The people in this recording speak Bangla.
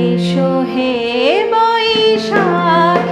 এসো হে বৈশাখ